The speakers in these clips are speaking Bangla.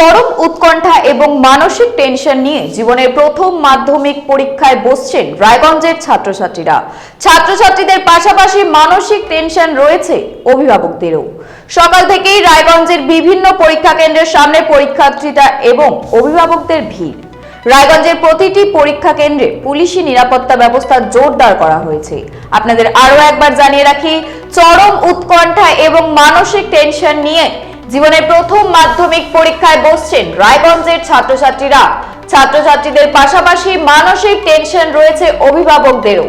চরম উৎকণ্ঠা এবং মানসিক টেনশন নিয়ে জীবনের প্রথম মাধ্যমিক পরীক্ষায় বসছেন রায়গঞ্জের ছাত্রছাত্রীরা। ছাত্রছাত্রীদের পাশাপাশি মানসিক টেনশন রয়েছে অভিভাবকদেরও। সকাল থেকেই রায়গঞ্জের বিভিন্ন পরীক্ষা কেন্দ্রের সামনে পরীক্ষার্থীরা এবং অভিভাবকদের ভিড়। রায়গঞ্জের প্রতিটি পরীক্ষা কেন্দ্রে পুলিশি নিরাপত্তা ব্যবস্থা জোরদার করা হয়েছে। আপনাদের আরও একবার জানিয়ে রাখি, চরম উৎকণ্ঠা এবং মানসিক টেনশন নিয়ে জীবনের প্রথম মাধ্যমিক পরীক্ষায় বসছেন রায়গঞ্জের ছাত্রছাত্রীরা। ছাত্রছাত্রীদের পাশাপাশি মানসিক টেনশন রয়েছে অভিভাবকদেরও।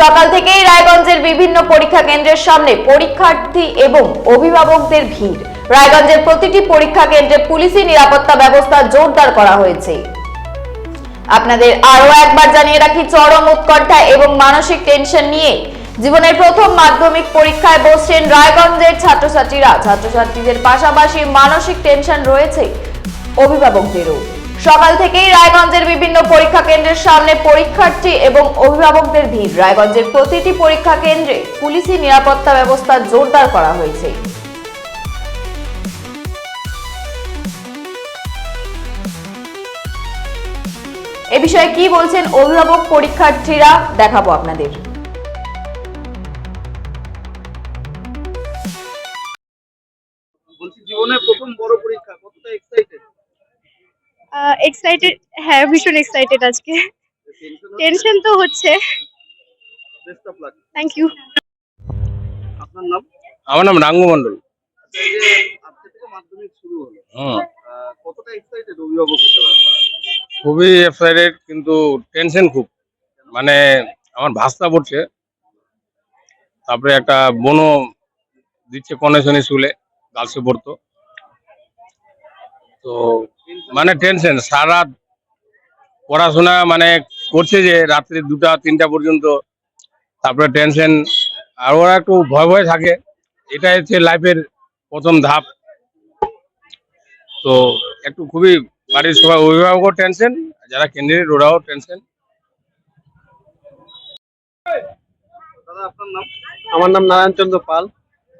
সকাল থেকেই রায়গঞ্জের বিভিন্ন পরীক্ষা কেন্দ্রের সামনে পরীক্ষার্থী এবং অভিভাবকদের ভিড়। রায়গঞ্জের প্রতিটি পরীক্ষা কেন্দ্রে পুলিশি নিরাপত্তা ব্যবস্থা জোরদার করা হয়েছে। আপনাদের আরও একবার জানিয়ে রাখি, চরম উৎকণ্ঠা এবং মানসিক টেনশন নিয়ে জীবনের প্রথম মাধ্যমিক পরীক্ষায় বসছেন রায়গঞ্জের ছাত্রছাত্রীরা। ছাত্রছাত্রীদের পাশাপাশি মানসিক টেনশন রয়েছে অভিভাবকদেরও। সকাল থেকেই রায়গঞ্জের বিভিন্ন পরীক্ষা কেন্দ্রের সামনে পরীক্ষার্থী এবং অভিভাবকদের ভিড়। রায়গঞ্জের প্রতিটি পরীক্ষা কেন্দ্রে পুলিশি নিরাপত্তা ব্যবস্থা জোরদার করা হয়েছে। এ বিষয়ে কি বলছেন অভিভাবক পরীক্ষার্থীরা? দেখাবো আপনাদের। এক্সাইটেড হ্যাঁ ভীষণ এক্সাইটেড আজকে। টেনশন তো হচ্ছে। Best of luck thank you আপনার নাম? আমার নাম রাঙ্গু মন্ডল আচ্ছা, এই যে আজকে থেকে মাধ্যমিক শুরু হলো। কতটা এক্সাইটেড অভিভাবক হিসেবে খুবই এক্সাইটেড কিন্তু টেনশন খুব। মানে আমার ভাস্তা পড়ছে। তারপরে একটা বোনও দিচ্ছে কনেশন স্কুলে গার্লসে পড়তো। তো মানে টেনশন সারা পড়াশোনা মানে করছে যে রাত্রি দুটা তিনটা পর্যন্ত। তারপরে টেনশন আর ওরা একটু ভয় ভয় থাকে। এটাই হচ্ছে লাইফের প্রথম ধাপ। তো একটু খুবই বাড়ির সবাই অভিভাবকও টেনশন যারা ক্যান্ডিডেট ওরাও টেনশন আপনার নাম? আমার নাম নারায়ণ চন্দ্র পাল।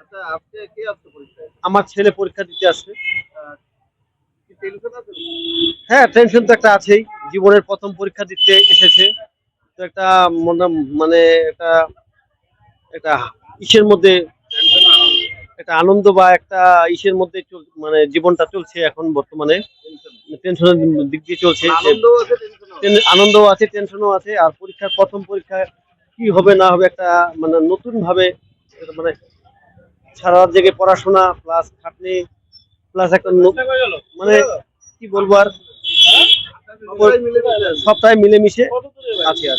আচ্ছা আজকে কে আসছে পরীক্ষায়? আমার ছেলে পরীক্ষা দিতে আসছে আহ, কি টেনশন আছে হ্যাঁ টেনশন তো একটা আছেই। জীবনের প্রথম পরীক্ষা দিতে এসেছে। তো একটা মনে মানে একটা একটা ইসের মধ্যে একটা আনন্দ বা একটা ইসের মধ্যে মানে জীবনটা চলছে এখন বর্তমানে। টেনশনের দিক দিয়ে চলছে। আনন্দও আছে টেনশনও আছে। টেন- আনন্দও আছে টেনশনও আছে। আর পরীক্ষার প্রথম পরীক্ষা কি হবে না হবে একটা মানে নতুন ভাবে মানে সারা রাত জেগে পড়াশোনা প্লাস খাটনি প্লাস একটা মানে কি বলব আর? আছে। সবটাই মিলেমিশে আছে। আর